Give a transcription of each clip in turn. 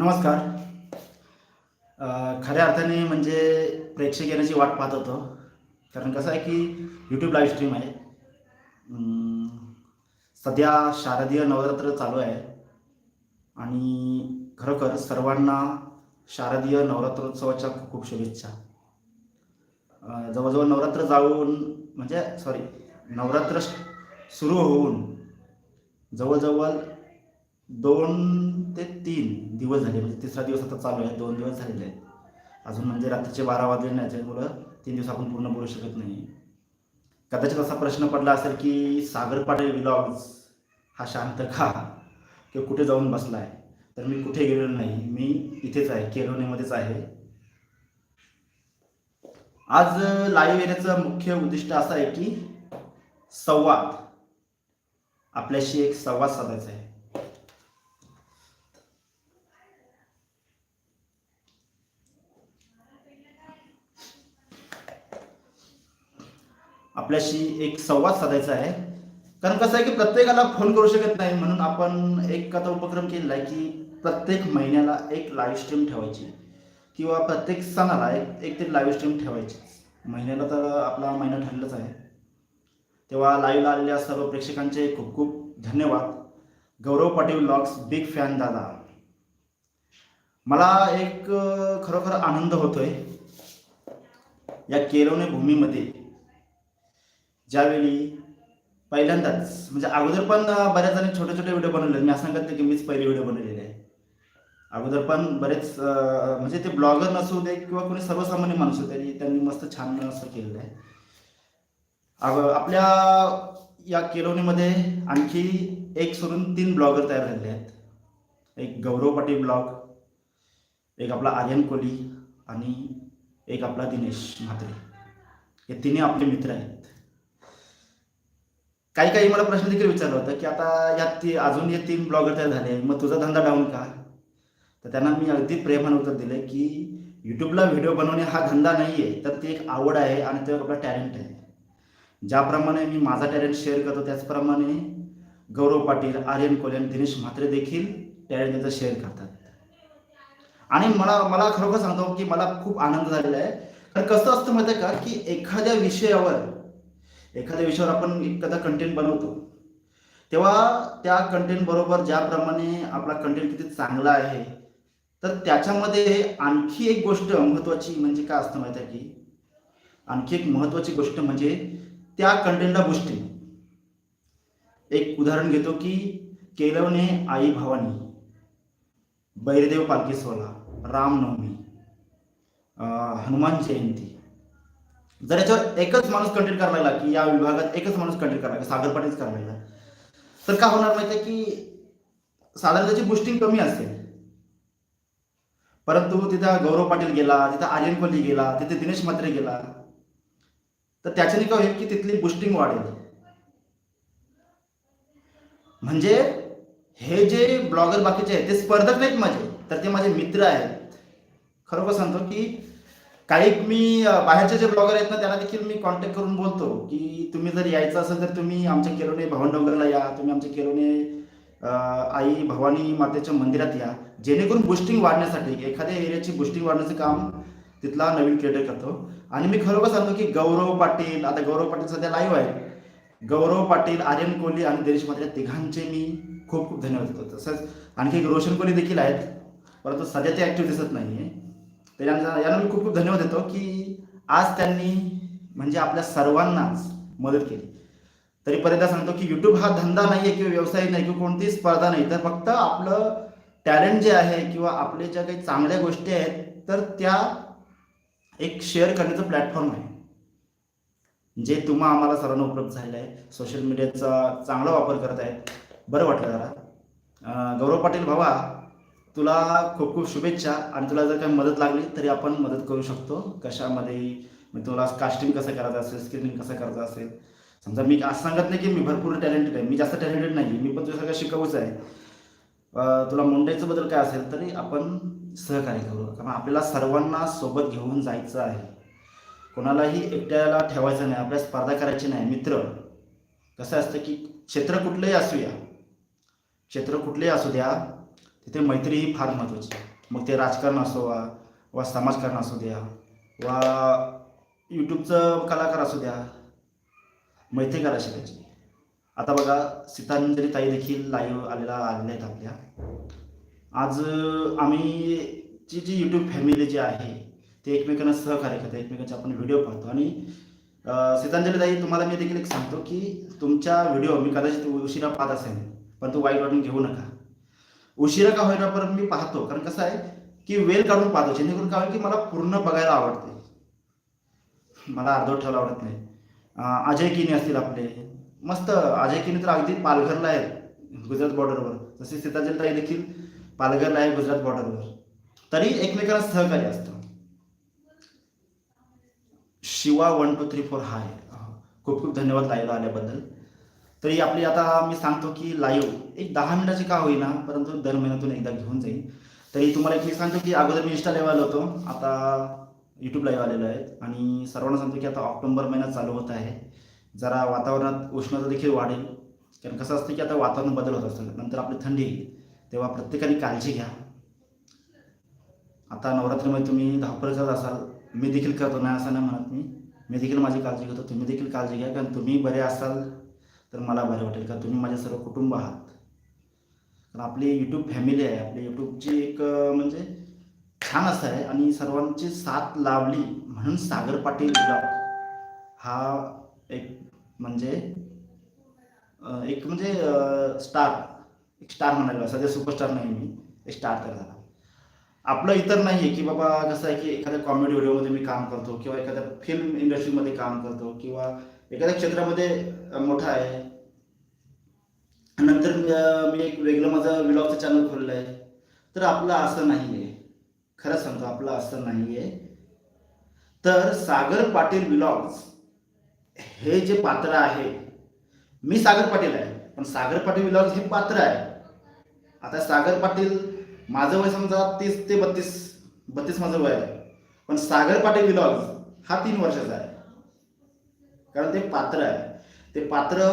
नमस्कार. खऱ्या अर्थाने म्हणजे प्रेक्षक येण्याची वाट पाहत होतो. कारण कसं आहे की यूट्यूब लाईव्ह स्ट्रीम आहे. सध्या शारदीय नवरात्र चालू आहे. आणि खरोखर सर्वांना शारदीय नवरात्रोत्सवाच्या खूप खूप शुभेच्छा जवळजवळ नवरात्र जाऊन म्हणजे सॉरी नवरात्र सुरू होऊन जवळजवळ दोन ते तीन दिवस झाले म्हणजे तिसरा दिवस आता चालू आहे दोन दिवस झालेले आहेत. अजून म्हणजे रात्रीचे बारा वाजले नाही त्याच्यामुळं तीन दिवस आपण पूर्ण बोलू शकत नाही. कदाचित असा प्रश्न पडला असेल की सागर पाटील विलॉग्स हा शांत का? किंवा कुठे जाऊन बसला आहे तर मी कुठे गेलेलो नाही मी इथेच आहे केलोनीमध्येच आहे. आज लाईव्ह येण्याचं मुख्य उद्दिष्ट असं आहे की संवाद. आपल्याशी एक संवाद साधायचा आहे. आपल्याशी एक संवाद साधायचा आहे. कारण कसं आहे की प्रत्येकाला फोन करू शकत नाही म्हणून आपण एक आता उपक्रम केलेला आहे की प्रत्येक महिन्याला एक लाईव्ह स्ट्रीम ठेवायची. किंवा प्रत्येक सणाला एक एक तरी लाईव्ह स्ट्रीम ठेवायची. महिन्याला तर आपला महिना ठरलाच आहे. तेव्हा लाईव्हला आलेल्या सर्व प्रेक्षकांचे खूप खूप धन्यवाद. Gaurav Patil blogs big fan दादा. मला एक खरोखर आनंद होतोय. या केलवणे भूमीमध्ये ज्यावेळी पहिल्यांदाच म्हणजे अगोदर पण बऱ्याच जणांनी छोटे छोटे व्हिडिओ बनवले मी असं सांगत नाही की मीच पहिले व्हिडिओ बनवलेले आहे. अगोदर पण बरेच म्हणजे ते ब्लॉगर नसू दे किंवा कोणी सर्वसामान्य माणूस होते त्यांनी मस्त छान असं केलेलं आहे. अग- आपल्या या केलोनीमध्ये आणखी एक सोडून तीन ब्लॉगर तयार झालेले आहेत. एक गौरव पाटील ब्लॉग एक आपला आर्यन कोहली आणि एक आपला दिनेश म्हात्रे. हे तिन्ही आपले मित्र आहेत. काही काही मला प्रश्न देखील विचारला होता की आता यात ती अजून हे तीन ब्लॉगर तयार झाले मग तुझा धंदा डाऊन का? तर त्यांना मी अगदी प्रेमानं उत्तर दिलं की यूट्यूबला व्हिडिओ बनवणे हा धंदा नाही आहे तर ती एक आवड आहे आणि तो आपला टॅलेंट आहे. ज्याप्रमाणे मी माझा टॅलेंट शेअर करतो त्याचप्रमाणे गौरव पाटील आर्यन कोहली आणि दिनेश म्हात्रे देखील टॅलेंट त्यांचं शेअर करतात. आणि मला मला खरोखर सांगतो की मला खूप आनंद झालेला आहे. कारण कसं असतं माहिती आहे का की एखाद्या विषयावर एखाद्या विषयावर आपण एखादा कंटेंट बनवतो. तेव्हा त्या कंटेंट बरोबर ज्याप्रमाणे आपला कंटेंट किती चांगला आहे तर त्याच्यामध्ये आणखी एक गोष्ट महत्त्वाची म्हणजे काय असतं माहिती आहे की आणखी एक महत्त्वाची गोष्ट म्हणजे त्या कंटेंटला बुस्टिंग एक उदाहरण घेतो की केलवने आई भवानी बैरदेव पालखी सोहळा रामनवमी हनुमान जयंती जर याच्यावर एकच माणूस कंटेंट करायला लागला की या विभागात एकच माणूस कंटेंट करायला लागला, सागर पाटीलच करायला लागला तर काय होणार माहिती आहे की साधारण त्याची बुस्टिंग कमी असेल परंतु तिथं गौरव पाटील गेला तिथं आर्यन कोहली गेला तिथे दिनेश म्हात्रे गेला तर त्याच्याने काय होईल की तिथली बुस्टिंग वाढेल. म्हणजे हे जे ब्लॉगर बाकीचे आहेत ते स्पर्धक नाहीत माझे तर ते माझे मित्र आहेत. खरोखर सांगतो की काही मी बाहेरचे जे ब्लॉगर आहेत ना त्यांना देखील मी कॉन्टॅक्ट करून बोलतो की तुम्ही जर यायचं असेल तर तुम्ही आमच्या केलोने भवन डोंगरला या तुम्ही आमच्या केलोने आई भवानी मातेच्या मंदिरात या. जेणेकरून बुस्टिंग वाढण्यासाठी एखाद्या एरियाची बुस्टिंग वाढण्याचं काम तिथला नवीन क्रिएटर करतो. आणि मी खरोखर सांगतो की गौरव पाटील आता गौरव पाटील सध्या लाईव्ह आहे. गौरव पाटील आर्यन कोहली आणि दिनेश या तिघांचे मी खूप खूप धन्यवाद देतो. तसंच आणखी एक रोशन कोहली देखील आहेत. परंतु सध्या ते ॲक्टिव्ह दिसत नाही आहे तर यांना यांना मी खूप खूप धन्यवाद देतो की आज त्यांनी म्हणजे आपल्या सर्वांनाच मदत केली. तरी परत सांगतो की यूट्यूब हा धंदा नाही आहे किंवा व्यवसाय नाही किंवा कोणतीही स्पर्धा नाही तर फक्त आपलं टॅलेंट जे आहे किंवा आपले ज्या काही चांगल्या गोष्टी आहेत तर त्या एक शेअर करण्याचं प्लॅटफॉर्म आहे. जे तुम्हा आम्हाला सर्वांना उपलब्ध झालेलं आहे. सोशल मीडियाचा चांगला वापर करत आहेत. बरं वाटलं जरा. गौरव पाटील भावा तुला खूप खूप शुभेच्छा आणि तुला जर काही मदत लागली तरी आपण मदत करू शकतो. कशामध्ये? मग तुला कास्टिंग कसं करायचं असेल स्क्रीनिंग कसं करायचं असेल? समजा मी असं सांगत नाही की मी भरपूर टॅलेंटेड आहे. मी जास्त टॅलेंटेड नाही मी पण तुझ्यासारखं सगळं शिकवूच आहे. तुला मुंडेचं बद्दल काय असेल तरी आपण सहकार्य करू. कारण आपल्याला सर्वांना सोबत घेऊन जायचं आहे. कोणालाही एकट्याला ठेवायचं नाही. आपल्या स्पर्धा करायची नाही. मित्र कसं असतं की क्षेत्र कुठलंही असूया क्षेत्र कुठलेही असू द्या. तिथे मैत्री ही फार महत्त्वाची आहे. मग ते राजकारण असो वा वा समाजकारण असू द्या वा यूट्यूबचं कलाकार असू द्या मैत्री करा शिकायची. आता बघा सीतांजली ताई देखील लाईव्ह आलेला आलेल्या आहेत आपल्या. आज आम्ही जी जी यूट्यूब फॅमिली जी आहे ते एकमेकांना सहकार्य करतात एकमेकांचे आपण व्हिडिओ पाहतो. आणि सीतांजली ताई तुम्हाला मी देखील एक सांगतो की तुमच्या व्हिडिओ मी कदाचित उशिरा पाहत असेल पण तो वाईट वाटून घेऊ नका. उशिरा का होईना पण मी पाहतो. कारण कसं आहे की वेळ काढून पाहतो. जेणेकरून काय होईल की मला पूर्ण बघायला आवडते. मला अर्धवट ठेवायला आवडत नाही. अजय किनी असतील आपले. मस्त अजय किनी तर अगदी पालघरला आहेत गुजरात बॉर्डरवर जसे सीताजलताई देखील पालघरला आहे गुजरात बॉर्डरवर तरी एकमेकांना सहकार्य असतं. Shiva one two three four hi खूप खूप धन्यवाद लाईव्हला आल्याबद्दल. तरी आपली आता मी सांगतो की लाईव्ह एक दहा मिनिटाची का होईना परंतु दर महिन्यातून एकदा घेऊन जाईल. तरी तुम्हाला एक मी सांगतो की अगोदर मी इंस्टा लाईव्ह आलो होतो. आता यूट्यूब लाईव्ह आलेलो आहे. आणि सर्वांना सांगतो की आता ऑक्टोबर महिना चालू होत आहे. जरा वातावरणात उष्णता देखील वाढेल. कारण कसं असतं की आता वातावरण बदल होत असतं. नंतर आपली थंडी येईल. तेव्हा प्रत्येकाने काळजी घ्या. आता नवरात्रीमध्ये तुम्ही धावपळ करत असाल मी देखील करतो. नाही असं नाही म्हणत मी. मी देखील माझी काळजी घेतो. तुम्ही देखील काळजी घ्या. कारण तुम्ही बरे असाल. तर मला बरं वाटेल कारण तुम्ही माझ्या सर्व कुटुंब आहात. कारण आपली यूट्यूब फॅमिली आहे आपली यूट्यूबची एक म्हणजे छान असं आहे. आणि सर्वांची साथ लाभली म्हणून सागर पाटील ब्लॉग हा एक म्हणजे एक म्हणजे स्टार एक स्टार म्हणायला सध्या सुपरस्टार नाही मी एक स्टार तर झाला. आपलं इतर नाही आहे की बाबा कसं आहे की एखाद्या कॉमेडी व्हिडिओमध्ये मी काम करतो किंवा एखाद्या फिल्म इंडस्ट्रीमध्ये काम करतो किंवा एखाद्या क्षेत्रामध्ये मोठा आहे. नंतर मी मी एक वेगळं माझं व्लॉगचं चॅनल खोललं आहे. तर आपलं असं नाही आहे खरं सांगतो आपलं असं नाही आहे तर सागर पाटील व्लॉग्स हे जे पात्र आहे मी सागर पाटील आहे पण सागर पाटील व्लॉग्स हे पात्र आहे. आता सागर पाटील माझं वय समजा तीस ते बत्तीस बत्तीस माझं वय आहे. पण सागर पाटील व्लॉग्स हा तीन वर्षाचा आहे. कारण ते पात्र आहे. ते पात्र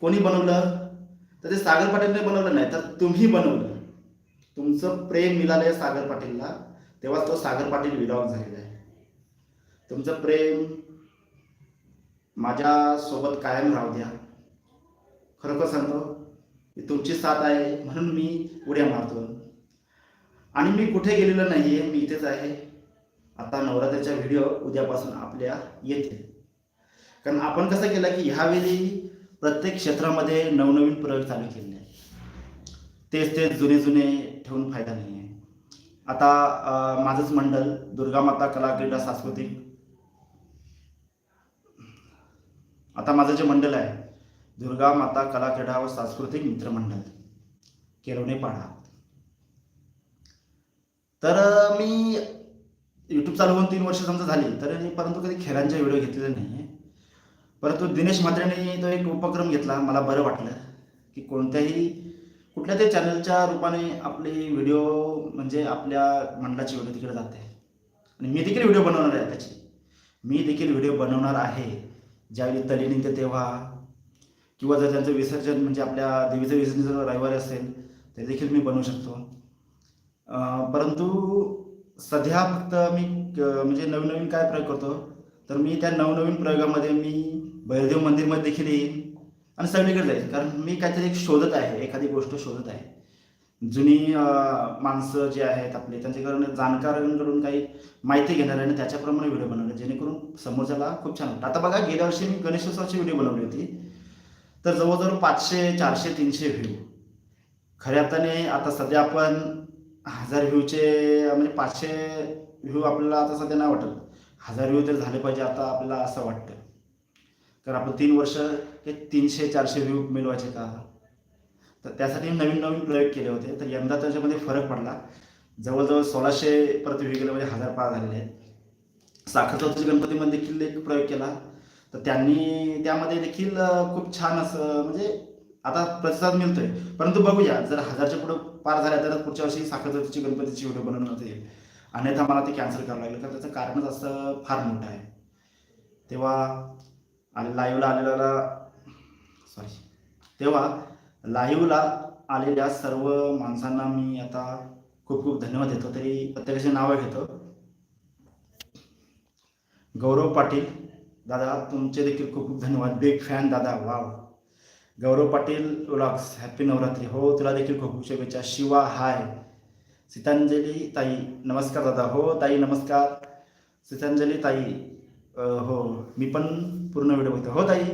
कोणी बनवलं? तर ते सागर पाटीलने बनवलं नाही तर तुम्ही बनवलं. तुमचं प्रेम मिळालं आहे सागर पाटीलला तेव्हा तो सागर पाटील विलॉग झालेला आहे. तुमचं प्रेम माझ्यासोबत कायम राहू द्या. खरोखर सांगतो की तुमची साथ आहे म्हणून मी उड्या मारतो आणि मी कुठे गेलेलो नाही आहे मी इथेच आहे. आता नवरात्रीचा व्हिडिओ उद्यापासून आपल्या येते कारण आपण कसं केलं की ह्यावेळी प्रत्येक क्षेत्रामध्ये नवनवीन प्रयोग चालू केले आहेत. तेच तेच जुने जुने ठेवून फायदा नाही आहे. आता माझंच मंडळ दुर्गा माता कला क्रीडा सांस्कृतिक. आता माझं जे मंडळ आहे दुर्गा माता कला क्रीडा व सांस्कृतिक मित्रमंडळ केलवणे पाडा. तर मी यूट्यूब चालू होऊन तीन वर्ष समजा झाली तर मी परंतु कधी खेळांचे व्हिडिओ घेतलेले नाही आहे परंतु दिनेश म्हात्रेने तो एक उपक्रम घेतला मला बरं वाटलं की कोणत्याही कुठल्या तरी चॅनलच्या रूपाने आपली व्हिडिओ म्हणजे आपल्या मंडळाची व्हिडिओ तिकडे जाते. आणि मी देखील व्हिडिओ बनवणार आहे त्याची. मी देखील व्हिडिओ बनवणार आहे. ज्यावेळी तली निघते तेव्हा किंवा जर त्यांचं विसर्जन म्हणजे आपल्या देवीचं विसर्जन जर रविवारी असेल ते देखील मी बनवू शकतो. परंतु सध्या फक्त मी क- म्हणजे नवीन नवीन काय प्रयोग करतो तर मी त्या नवनवीन प्रयोगामध्ये मी बैरदेव मंदिरमध्ये देखील येईन आणि सगळीकडे जाईल कारण मी काहीतरी एक शोधत आहे एखादी गोष्ट शोधत आहे. जुनी माणसं जे आहेत आपले त्यांच्याकडून जाणकारांकडून काही माहिती घेणार आहे आणि त्याच्याप्रमाणे व्हिडिओ बनवले जेणेकरून समोरच्याला खूप छान वाटतं आता बघा गेल्या वर्षी मी गणेशोत्सवाची व्हिडिओ बनवली होती. तर जवळजवळ पाचशे चारशे तीनशे व्ह्यू. खऱ्या अर्थाने आता सध्या आपण हजार व्ह्यूचे म्हणजे पाचशे व्ह्यू आपल्याला आता सध्या नाही वाटत. हजार व्ह्यू तर झाले पाहिजे आता आपल्याला असं वाटतं. तर आपण तीन वर्ष हे तीनशे चारशे व्ह्यू मिळवायचे का? तर त्यासाठी नवीन नवीन प्रयोग केले होते. तर यंदा त्याच्यामध्ये फरक पडला. जवळजवळ सोळाशे प्रति व्ह्यू गेले म्हणजे हजार पार झालेले. आहेत साखर चौथीच्या गणपतीमध्ये देखील एक प्रयोग केला. तर त्यांनी त्यामध्ये देखील खूप छान असं म्हणजे आता प्रतिसाद मिळतोय. परंतु बघूया जर हजारच्या पुढे पार झाल्या तर पुढच्या वर्षी साखर चौथीची गणपतीची व्हिडिओ बनवण्यात येईल अन्यथा मला ते कॅन्सल करावं लागेल. कारण त्याचं कारणच असं फार मोठं आहे. तेव्हा आणि लाईव्हला आलेला सॉरी तेव्हा लाईव्हला आलेल्या सर्व माणसांना मी आता खूप खूप धन्यवाद देतो. तरी प्रत्येकाचे नावं घेतो. गौरव पाटील दादा तुमचे देखील खूप खूप धन्यवाद. बिग फॅन दादा. Wow Gaurav Patil vlogs happy Navratri. हो तुला देखील खूप खूप शुभेच्छा. शिवा हाय सीतांजली ताई नमस्कार दादा. हो ताई नमस्कार. सीतांजली ताई हो मी पण पूर्ण व्हिडिओ बघतो हो ताई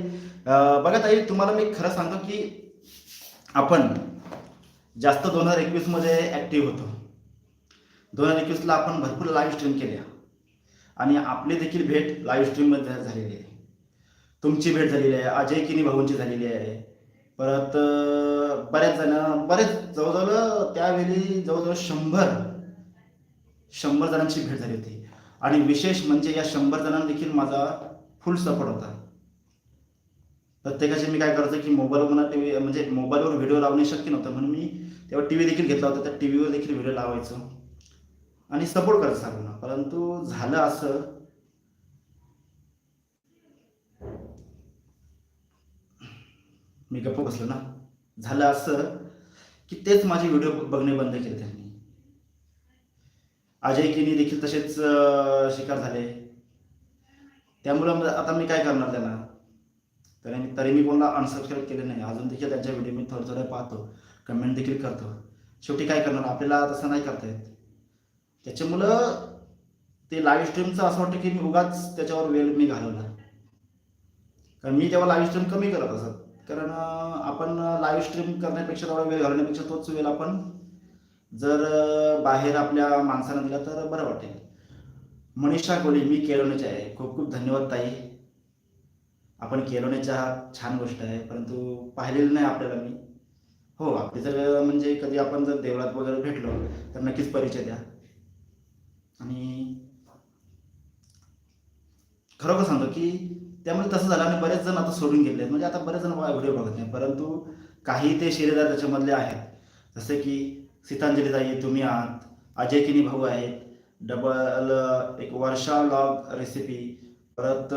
बघा ताई तुम्हाला मी खरं सांगतो की आपण जास्त दोन हजार एकवीसमध्ये ॲक्टिव्ह होतो. दोन हजार एकवीसला आपण भरपूर लाईव्ह स्ट्रीम केल्या. आणि आपली देखील भेट लाईव्ह स्ट्रीममध्ये झालेली आहे. तुमची भेट झालेली आहे. अजय किनी भाऊंची झालेली आहे. परत बऱ्याच जण बरेच जवळजवळ त्यावेळी जवळजवळ शंभर शंभर जणांची भेट झाली होती. आणि विशेष म्हणजे या शंभर जणांना देखील माझा फुल सपोर्ट होता. प्रत्येकाचे मी काय करायचं की मोबाईलवर मला टी व्ही म्हणजे मोबाईलवर व्हिडिओ लावणे शक्य नव्हतं. म्हणून मी तेव्हा टी व्ही देखील घेतला होता. त्या टी व्हीवर देखील व्हिडिओ लावायचो. आणि सपोर्ट करायचं सर्वांना. परंतु झालं असं मी गप्प बसलो ना. झालं असं की तेच माझे व्हिडिओ बघणे बंद केले त्यांनी. अजय किनी देखील तसेच शिकार झाले. त्यामुळं आता मी काय करणार त्यांना? तरी मी तरी मी कोणाला अनसबस्क्राईब केले नाही. अजून देखील त्यांच्या व्हिडिओ मी थोडं थोडं पाहतो. कमेंट देखील करतो. शेवटी काय करणार? आपल्याला तसं नाही करता येत. त्याच्यामुळं ते लाईव्ह स्ट्रीमचं असं वाटतं की मी उगाच त्याच्यावर वेळ मी घालवला. कारण मी तेव्हा लाईव्ह स्ट्रीम कमी करत असत. कारण आपण लाईव्ह स्ट्रीम करण्यापेक्षा थोडा वेळ घालवण्यापेक्षा तोच वेळ आपण जर बाहेर आपल्या माणसांना दिला तर बरं वाटेल. मनीषा कोली मी केळवण्याची आहे. खूप खूप धन्यवाद ताई. आपण केळवण्याच्या छान गोष्ट आहे परंतु पाहिलेलं नाही आपल्याला मी. हो आपली जर म्हणजे कधी आपण जर देवळात वगैरे भेटलो तर नक्कीच परिचय द्या. आणि खरोखर सांगतो की त्यामुळे तसं झालं. आणि बरेच जण आता सोडून गेले म्हणजे आता बरेच जण व्हिडिओ बघत नाही. परंतु काही ते शिरेदार त्याच्यामधले आहेत. जसे की सीतांजली ताई तुम्ही आहात. अजय किनी भाऊ आहेत. डबल एक वर्षा लॉग रेसिपी परत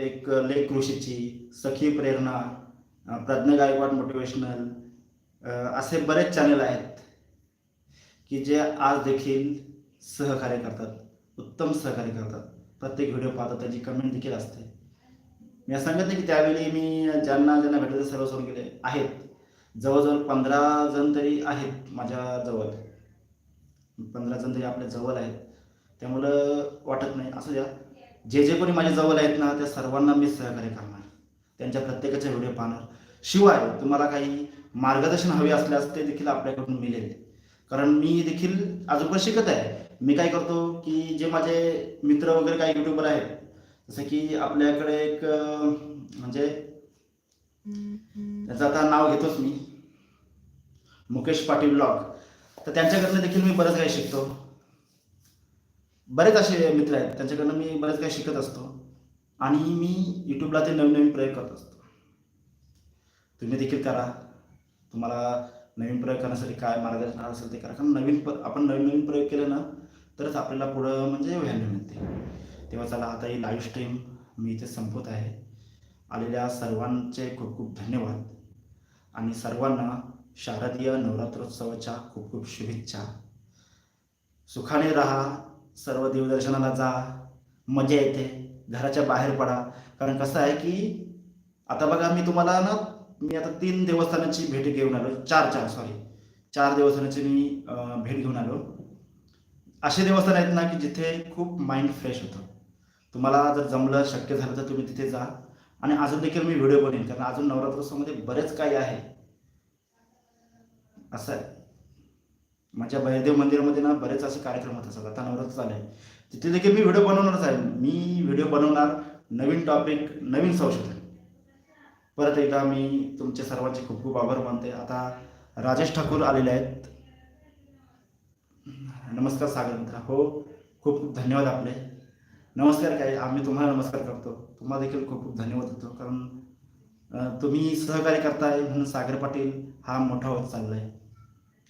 एक लेख कृषीची सखी प्रेरणा प्रज्ञ प्रज्ञा गायकवाड मोटिवेशनल असे बरेच चॅनल आहेत की जे आज देखील सहकार्य करतात. उत्तम सहकार्य करतात. प्रत्येक व्हिडिओ पाहतात त्याची कमेंट देखील असते. मी असं सांगत नाही की त्यावेळी मी ज्यांना ज्यांना भेटले सर्व सोडून गेले आहेत. जवळजवळ पंधरा जण तरी आहेत माझ्या जवळ. पंधरा जण तरी आपल्या जवळ आहेत. त्यामुळं वाटत नाही. असं द्या. जे जे कोणी माझ्या जवळ आहेत ना त्या सर्वांना मी सहकार्य करणार. त्यांच्या प्रत्येकाचे व्हिडिओ पाहणार. शिवाय तुम्हाला काही मार्गदर्शन हवे असल्यास ते देखील आपल्याकडून मिळेल. कारण मी देखील अजून पण शिकत आहे. मी काय करतो की जे माझे मित्र वगैरे काही युट्यूबर आहेत जसं की आपल्याकडे एक म्हणजे त्याचं आता नाव घेतोच मी. मुकेश पाटील ब्लॉग. तर त्यांच्याकडनं देखील मी बरंच काही शिकतो. बरेच असे मित्र आहेत. त्यांच्याकडनं मी बरेच काही शिकत असतो. आणि मी यूट्यूबला ते नवीन नवीन प्रयोग करत असतो. तुम्ही देखील करा. तुम्हाला नवीन प्रयोग करण्यासाठी काय मार्गदर्शन असेल ते करा. कारण नवीन आपण नवीन नवीन प्रयोग केले ना तरच आपल्याला पुढं म्हणजे व्हॅल्यू मिळते. तेव्हा चला आता ही लाईव्ह स्ट्रीम मी इथे संपवत आहे. आलेल्या सर्वांचे खूप खूप धन्यवाद. आणि सर्वांना शारदीय नवरात्रोत्सवाच्या खूप खूप शुभेच्छा. सुखाने राहा सर्व देवदर्शनाला जा मजा येते घराच्या बाहेर पडा. कारण कसं आहे की आता बघा मी तुम्हाला ना मी आता तीन देवस्थानाची भेट घेऊन आलो. चार चार सॉरी चार देवस्थानाची मी भेट घेऊन आलो. असे देवस्थान आहेत ना की जिथे खूप माइंड फ्रेश होतं. तुम्हाला जर जमलं शक्य झालं तर तुम्ही तिथे जा. आणि अजून देखील मी व्हिडिओ बनवेन कारण अजून नवरात्रोत्सवामध्ये बरेच काही आहे. असं आहे. माझ्या भैरदेव मंदिरामध्ये ना बरेच असे कार्यक्रम होत असतात. आता नवरात्र चालू आहे. तिथे देखील मी व्हिडिओ बनवणारच आहे. मी व्हिडिओ बनवणार नवीन टॉपिक नवीन संशोधन. परत एकदा मी तुमचे सर्वांचे खूप खूप आभार मानते. आता राजेश ठाकूर आलेले आहेत. नमस्कार सागर मित्र. हो खूप खूप धन्यवाद आपले. नमस्कार काय आम्ही तुम्हाला नमस्कार करतो. तुम्हाला देखील खूप खूप धन्यवाद देतो. कारण तुम्ही सहकार्य करताय म्हणून सागर पाटील हा मोठा होत चाललाय.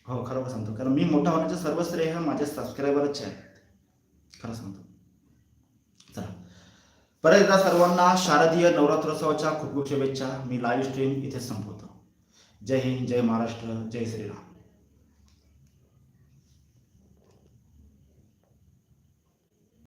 हो खरोखर सांगतो. कारण मी मोठा होण्याचे सर्व श्रेय हा माझ्या सबस्क्रायबरच आहेत खरं सांगतो. चला. परत एकदा सर्वांना शारदीय नवरात्रोत्सवाच्या खूप खूप शुभेच्छा. मी लाईव्ह स्ट्रीम इथे संपवतो. जय हिंद जय महाराष्ट्र जय श्रीराम.